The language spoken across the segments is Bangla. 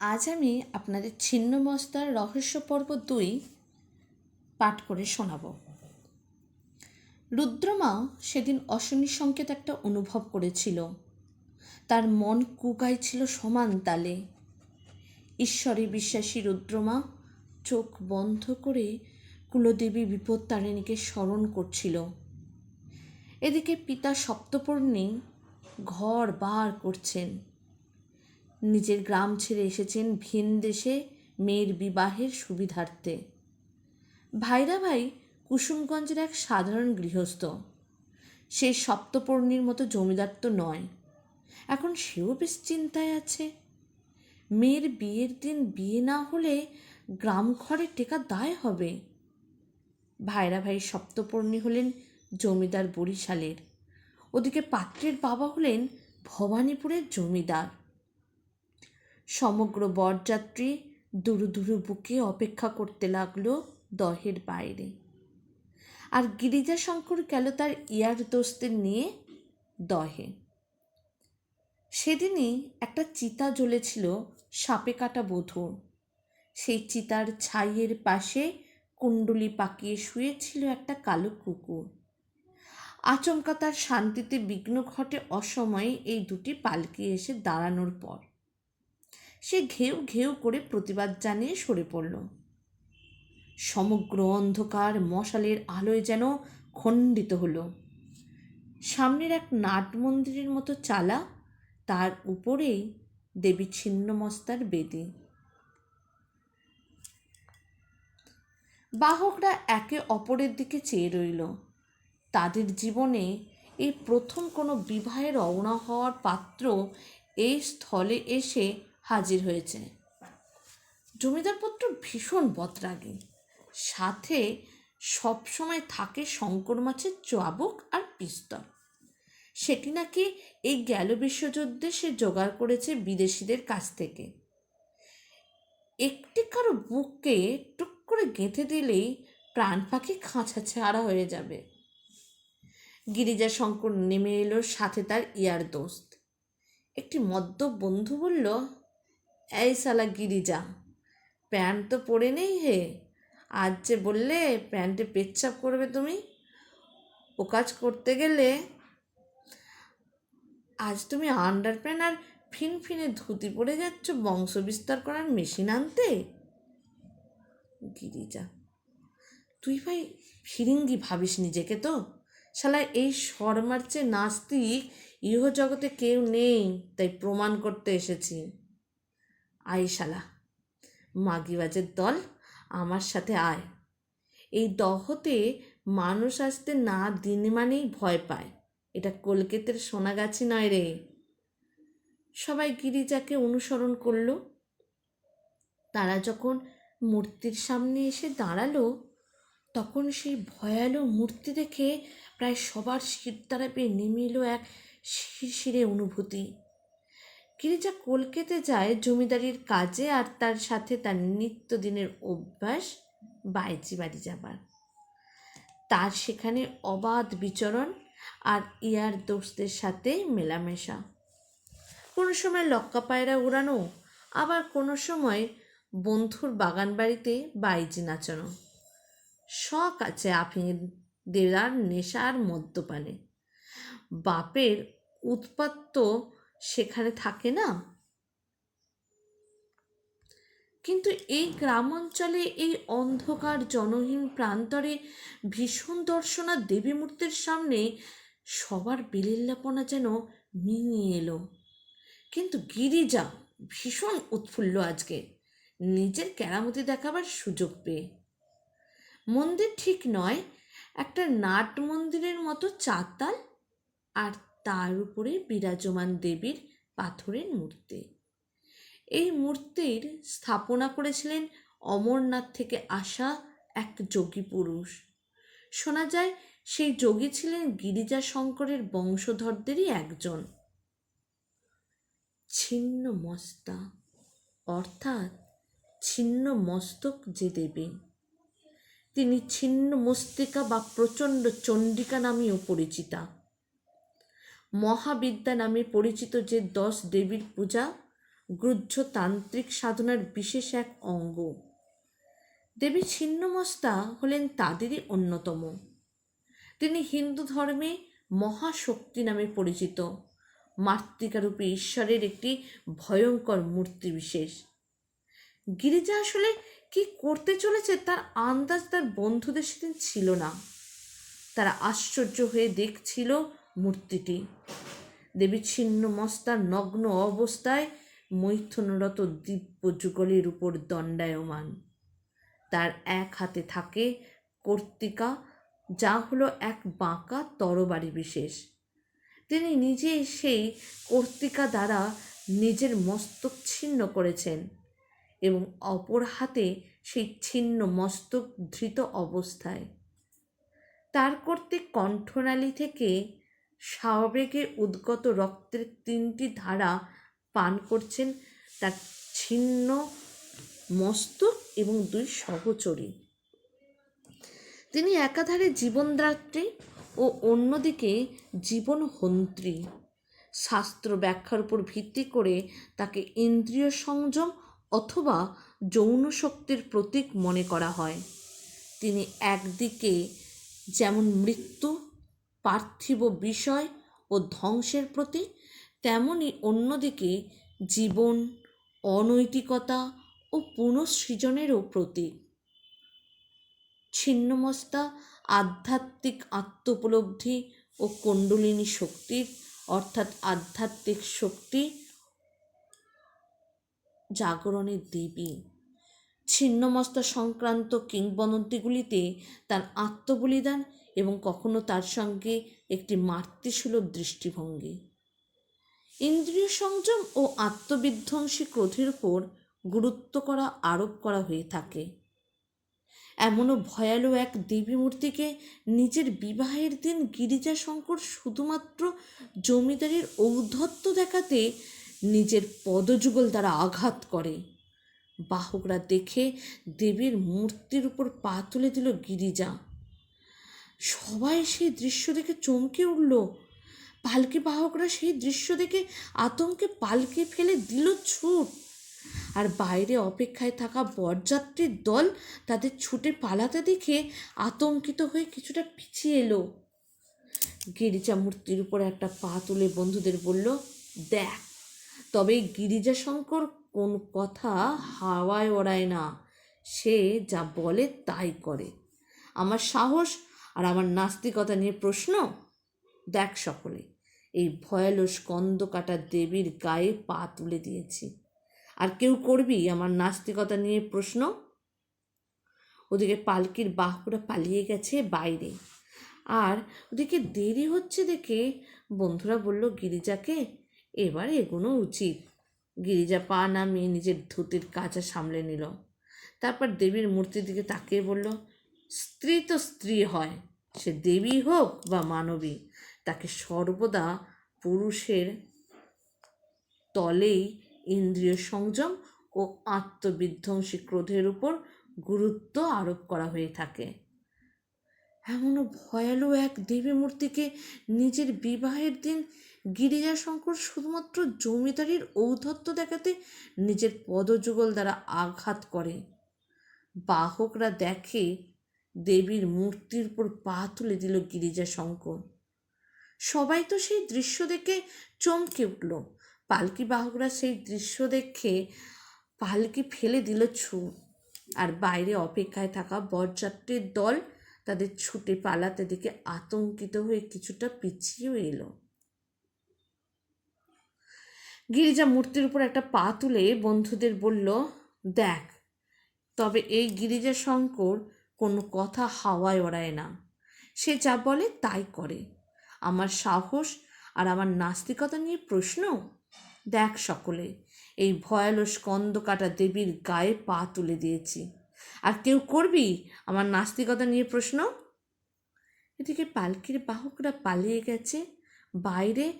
আজ আমি আপনাদের ছিন্নমস্তার রহস্য পর্ব দুই পাঠ করে শোনাব। রুদ্রমা সেদিন অশনি সংকেত একটা অনুভব করেছিল। তার মন কুকাইছিল সমান তালে। ঈশ্বরে বিশ্বাসী রুদ্রমা চোখ বন্ধ করে কুলদেবী বিপত্তারিণীকে স্মরণ করছিল। এদিকে পিতা সপ্তপর্ণী ঘর বার করছেন। নিজের গ্রাম ছেড়ে এসেছেন ভিন দেশে মেয়ের বিবাহের সুবিধার্থে। ভাইরা ভাই, কুসুমগঞ্জের এক সাধারণ গৃহস্থ। সে সপ্তপর্ণীর মতো জমিদার তো নয়। এখন সেও বেশ চিন্তায় আছে। মেয়ের বিয়ের দিন বিয়ে না হলে গ্রাম ঘরে টেকা দায় হবে। ভাইরা ভাই সপ্তপর্ণী হলেন জমিদার বরিশালের। ওদিকে পাত্রের বাবা হলেন ভবানীপুরের জমিদার। সমগ্র বরযাত্রী দুরু দুরু বুকে অপেক্ষা করতে লাগল দহের বাইরে। আর গিরিজাশঙ্কর গেল তার ইয়ার দোস্তের নিয়ে দহে। সেদিনই একটা চিতা জ্বলেছিল সাপে কাটা বধূর। সেই চিতার ছাইয়ের পাশে কুণ্ডলি পাকিয়ে শুয়েছিল একটা কালো কুকুর। আচমকা তার শান্তিতে বিঘ্ন ঘটে অসময়ে এই দুটি পালকি এসে দাঁড়ানোর পর। সে ঘেউ ঘেউ করে প্রতিবাদ জানিয়ে সরে পড়ল। সমগ্র অন্ধকার মশালের আলোয় যেন খণ্ডিত হলো। সামনের এক নাট মন্দিরের মতো চালা, তার উপরেই দেবী ছিন্নমস্তার বেদি। বাহকরা একে অপরের দিকে চেয়ে রইল। তাদের জীবনে এই প্রথম কোনো বিবাহের রওনা হওয়ার পাত্র এই স্থলে এসে হাজির হয়েছে। জমিদার পুত্র ভীষণ বদরাগী। সাথে সবসময় থাকে শঙ্কর মাছের চাবুক আর পিস্তল। সেটি নাকি এই গেল বিশ্বযুদ্ধে সে জোগাড় করেছে বিদেশিদের কাছ থেকে। একটি কারও বুককে টুক করে গেঁথে দিলেই প্রাণ পাখি খাঁচা ছাড়া হয়ে যাবে। গিরিজা শঙ্কর নেমে এলো সাথে তার ইয়ার দোস্ত। একটি মদ্য বন্ধু বলল এই সালা গিরিজা, প্যান্ট তো পরে নেই হে। আজ যে বললে প্যান্টে পেচ্ছাপ করবে তুমি, ও কাজ করতে গেলে আজ তুমি আন্ডার প্যান্ট আর ফিন ফিনে ধুতি পরে যাচ্ছ, বংশ বিস্তার করার মেশিন আনতে? গিরিজা, তুই ভাই ফিরিঙ্গি ভাবিস নিজেকে তো? শালা এই শর্মার চেয়ে নাস্তিক ইহ জগতে কেউ নেই, তাই প্রমাণ করতে এসেছি। আয় শালা মাগিবাজের দল আমার সাথে আয়। এই দহতে মানুষ আসতে না দিন মানেই ভয় পায়। এটা কলকাতার সোনাগাছি নয় রে। সবাই গিরিজাকে অনুসরণ করল। তারা যখন মূর্তির সামনে এসে দাঁড়াল, তখন সেই ভয়ালো মূর্তি দেখে প্রায় সবার শিরদাঁড়া পেয়ে নেমে এলো এক শিরশিরে অনুভূতি। গিরিজা কলকাতে যায় জমিদারির কাজে আর তার সাথে তার নিত্যদিনের অভ্যাস, বাইজি বাড়ি যাবার। তার সেখানে অবাধ বিচরণ আর ইয়ার দোস্তের সাথে মেলামেশা। কোনো সময় লক্কা পায়রা উড়ানো, আবার কোনো সময় বন্ধুর বাগান বাড়িতে বাইজি নাচানো। শখ আছে আফিং দেওয়ার নেশা আর মদ্যপানে। বাপের উৎপাত তো সেখানে থাকে না। কিন্তু এই গ্রাম অঞ্চলে এই অন্ধকার জনহীন প্রান্তরে ভীষণ দর্শনা দেবী মূর্তির সামনে সবার বিলিল্লাপনা যেন মিঙিয়ে এলো। কিন্তু গিরিজা ভীষণ উৎফুল্ল আজকে। নিজের কেরামতি দেখাবার সুযোগ পেয়ে। মন্দির ঠিক নয়, একটা নাট মন্দিরের মতো চাতাল আর তার উপরে বিরাজমান দেবীর পাথরের মূর্তি। এই মূর্তির স্থাপনা করেছিলেন অমরনাথ থেকে আসা এক যোগী পুরুষ। শোনা যায়, সেই যোগী ছিলেন গিরিজা শঙ্করের বংশধরদেরই একজন। ছিন্ন মস্তা, অর্থাৎ ছিন্ন মস্তক যে দেবী। তিনি ছিন্ন মস্তিকা বা প্রচণ্ড চণ্ডিকা নামেও পরিচিতা। মহাবিদ্যা নামে পরিচিত যে দশ দেবীর পূজা গ্রুহ্য তান্ত্রিক সাধনার বিশেষ এক অঙ্গ। দেবী ছিন্নমস্তা হলেন তাদেরই অন্যতম। তিনি হিন্দু ধর্মে মহাশক্তি নামে পরিচিত। মাতৃকারূপী ঈশ্বরের একটি ভয়ঙ্কর মূর্তি বিশেষ। গিরিজা আসলে কি করতে চলেছে তার আন্দাজ তার বন্ধুদের সেদিন ছিল না। তারা আশ্চর্য হয়ে দেখছিল মূর্তিটি। দেবী ছিন্ন মস্তার নগ্ন অবস্থায় মৈথুনরত দিব্য যুগলের উপর দণ্ডায়মান। তার এক হাতে থাকে কর্তিকা, যা হলো এক বাঁকা তরবারি বিশেষ। তিনি নিজে সেই কর্তিকা দ্বারা নিজের মস্তক ছিন্ন করেছেন এবং অপর হাতে সেই ছিন্ন মস্তক ধৃত অবস্থায়। তার কর্তৃক কণ্ঠনালী থেকে স্বাবেগে উদ্গত রক্তের তিনটি ধারা পান করছেন তার ছিন্ন মস্তক এবং দুই সহচরী। তিনি একাধারে জীবনদাত্রী ও অন্যদিকে জীবনহন্ত্রী। শাস্ত্র ব্যাখ্যার উপর ভিত্তি করে তাকে ইন্দ্রিয় সংযম অথবা যৌন শক্তির প্রতীক মনে করা হয়। তিনি একদিকে যেমন মৃত্যু পার্থিব বিষয় ও ধ্বংসের প্রতীক তেমনি অন্যদিকে জীবন, অনৈতিকতা ও পুনঃসৃজনেরও প্রতীক ছিন্নমস্তা, আধ্যাত্মিক আত্মোপলব্ধি ও কুণ্ডলিনী শক্তির, অর্থাৎ আধ্যাত্মিক শক্তি জাগরণের দেবী। ছিন্নমস্তা সংক্রান্ত কিংবদন্তিগুলিতে তার আত্মবলিদান এবং কখনো তার সঙ্গে একটি মাতৃসুলভ দৃষ্টিভঙ্গি। ইন্দ্রিয় সংযম ও আত্মবিধ্বংসী ক্রোধের উপর গুরুত্ব করা আরোপ করা হয়ে থাকে। এমনও ভয়ালো এক দেবী মূর্তিকে নিজের বিবাহের দিন গিরিজা শঙ্কর শুধুমাত্র জমিদারির ঔদ্ধত্য দেখাতে নিজের পদযুগল দ্বারা আঘাত করে। বাহকরা দেখে দেবীর মূর্তির উপর পা তুলে দিল গিরিজা। সবাই সেই দৃশ্য দেখে চমকে উঠল। পালকি বাহকরা সেই দৃশ্য দেখে আতঙ্কে পালকি ফেলে দিল ছুট। আর বাইরে অপেক্ষায় থাকা বরযাত্রীর দল তাদের ছুটে পালাতে দেখে আতঙ্কিত হয়ে কিছুটা পিছিয়ে এলো। গিরিজা মূর্তির উপর একটা পা তুলে বন্ধুদের বলল, দেখ, তবে গিরিজা শঙ্কর কোন কথা হাওয়ায় ওড়ায় না। সে যা বলে তাই করে। আমার সাহস আর আমার নাস্তিকতা নিয়ে প্রশ্ন? দেখ সকলে, এই ভয়ালো স্কন্দ কাটা দেবীর গায়ে পা তুলে দিয়েছি। আর কেউ করবি আমার নাস্তিকতা নিয়ে প্রশ্ন? ওদিকে পালকির বাহকরা পালিয়ে গেছে বাইরে। আর ওদিকে দেরি হচ্ছে দেখে বন্ধুরা বলল, গিরিজাকে এবার এগোনো উচিত। গিরিজা পা নামিয়ে নিজের ধুতির কাঁচা সামলে নিল। তারপর দেবীর মূর্তির দিকে তাকিয়ে বলল, স্ত্রী তো স্ত্রী হয় সে দেবী হোক বা মানবী, তাকে সর্বদা পুরুষের তলেই ইন্দ্রিয় সংযম ও আত্মবিধ্বংসী ক্রোধের উপর গুরুত্ব আরোপ করা হয়ে থাকে। এমনও ভয়ালো এক দেবী মূর্তিকে নিজের বিবাহের দিন গিরিজাশঙ্কর শুধুমাত্র জমিদারির ঔদ্ধত্য দেখাতে নিজের পদযুগল দ্বারা আঘাত করে। বাহকরা দেখে দেবীর মূর্তির উপর পা তুলে দিল গিরিজা শঙ্কর সবাই তো সেই দৃশ্য দেখে চমকে উঠল। পালকি বাহকরা সেই দৃশ্য দেখে পালকি ফেলে দিল ছু। আর বাইরে অপেক্ষায় থাকা বরযাত্রীর দল তাদের ছুটে পালাতে দেখে আতঙ্কিত হয়ে কিছুটা পিছিয়েও এলো। গিরিজা মূর্তির উপর একটা পা তুলে বন্ধুদের বলল, দেখ, তবে এই গিরিজা শঙ্কর কোনো কথা হাওয়ায় ওড়ায় না। সে যা বলে তাই করে। আমার সাহস আর আমার নাস্তিকতা নিয়ে প্রশ্ন? দেখ সকলে, এই ভয়ালো স্কন্দ কাটা দেবীর গায়ে পা তুলে দিয়েছি। আর কেউ করবি আমার নাস্তিকতা নিয়ে প্রশ্ন? এদিকে পালকির বাহকরা পালিয়ে গেছে। বাইরে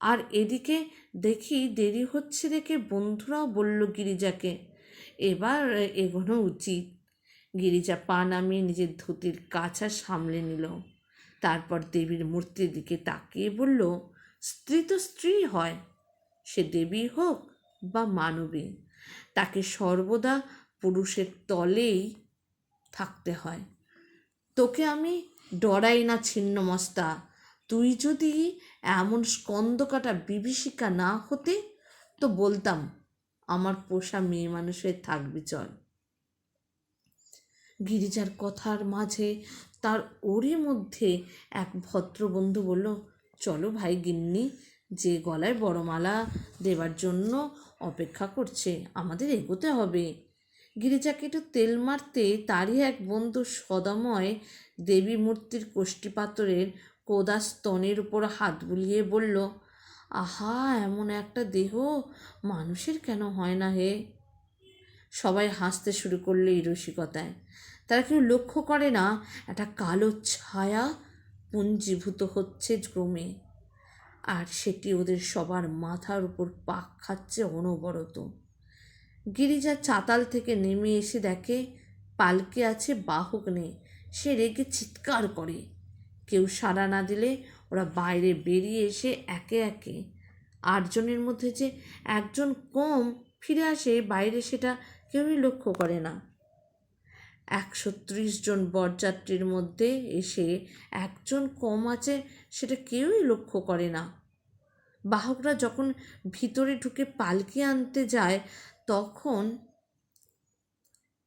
আর এদিকে দেখি দেরি হচ্ছে দেখে বন্ধুরাও বলল গিরিজাকে, এবার এগোনো উচিত। গিরিজা পা নামিয়ে নিজের ধুতির কাছা সামলে নিল। তারপর দেবীর মূর্তির দিকে তাকিয়ে বলল, স্ত্রী তো স্ত্রী হয়, সে দেবী হোক বা মানবী, তাকে সর্বদা পুরুষের তলেই থাকতে হয়। তোকে আমি ডরাই না ছিন্নমস্তা, তুই যদি এমন স্কন্দকাটা বিভীষিকা না হতে, তো বলতাম, আমার পোষা মেয়ে মানুষের থাকবি চল। গিরিজার কথার মাঝে তার ওরই মধ্যে এক ভদ্র বন্ধু বলল, চলো ভাই গিন্নি, যে গলায় বড়মালা দেবার জন্য অপেক্ষা করছে, আমাদের এগোতে হবে। গিরিজাকে একটু তেল মারতে তারই এক বন্ধু সদাময় দেবী মূর্তির কোষ্ঠী পাথরের কোদা স্তনের উপর হাত বুলিয়ে বলল, আহা, এমন একটা দেহ মানুষের কেন হয় না হে? সবাই হাসতে শুরু করল এই রসিকতায়। তারা কেউ লক্ষ্য করে না, একটা কালো ছায়া পুঞ্জীভূত হচ্ছে ক্রমে। আর সেটি ওদের সবার মাথার উপর পাক খাচ্ছে অনবরত। গিরিজা চাতাল থেকে নেমে এসে দেখে, পালকে আছে বাহক নেই, সে রেগে চিৎকার করে। কেউ সাড়া না দিলে ওরা বাইরে বেরিয়ে এসে একে একে। আটজনের মধ্যে যে একজন কম ফিরে আসে, বাইরে সেটা কেউই লক্ষ্য করে না। একশো ত্রিশ জন বরযাত্রীর মধ্যে এসে একজন কম আছে সেটা কেউই লক্ষ্য করে না। বাহকরা যখন ভিতরে ঢুকে পালকি আনতে যায়, তখন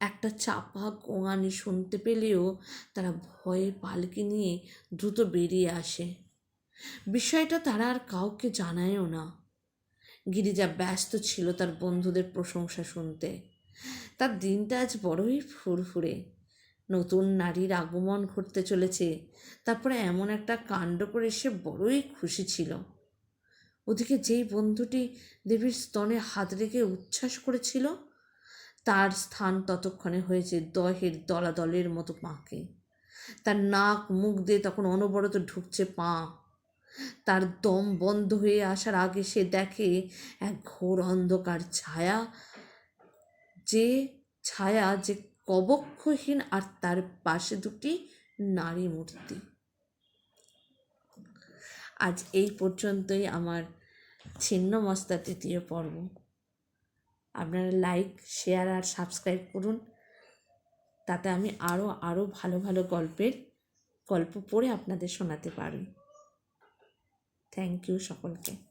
একটা চাপা গোঙানি শুনতে পেলেও তারা ভয়ে পালকি নিয়ে দ্রুত বেরিয়ে আসে। বিষয়টা তারা আর কাউকে জানায়ও না। গিরিজা ব্যস্ত ছিল তার বন্ধুদের প্রশংসা শুনতে। তার দিনটা আজ বড়ই ফুরফুরে। নতুন নারীর আগমন ঘটতে চলেছে। তারপরে এমন একটা কাণ্ড করে সে বড়ই খুশি ছিল। ওদিকে যেই বন্ধুটি দেবীর স্তনে হাত রেখে উচ্ছ্বাস করেছিল, তার স্থান ততক্ষণে হয়েছে দহের দলাদলের মতো পাঁকে। তার নাক মুখ দিয়ে তখন অনবরত ঢুকছে পা। তার দম বন্ধ হয়ে আসার আগে সে দেখে এক ঘোর অন্ধকার ছায়া যে ছায়া, যে কবক্ষহীন আর তার পাশে দুটি নারী মূর্তি। আজ এই পর্যন্তই আমার ছিন্ন মস্তা তৃতীয় পর্ব। আপনারা লাইক শেয়ার আর সাবস্ক্রাইব করুন। তাতে আমি আরও আরও ভালো ভালো গল্পের গল্প পড়ে আপনাদের শোনাতে পারি। থ্যাংক ইউ সকলকে।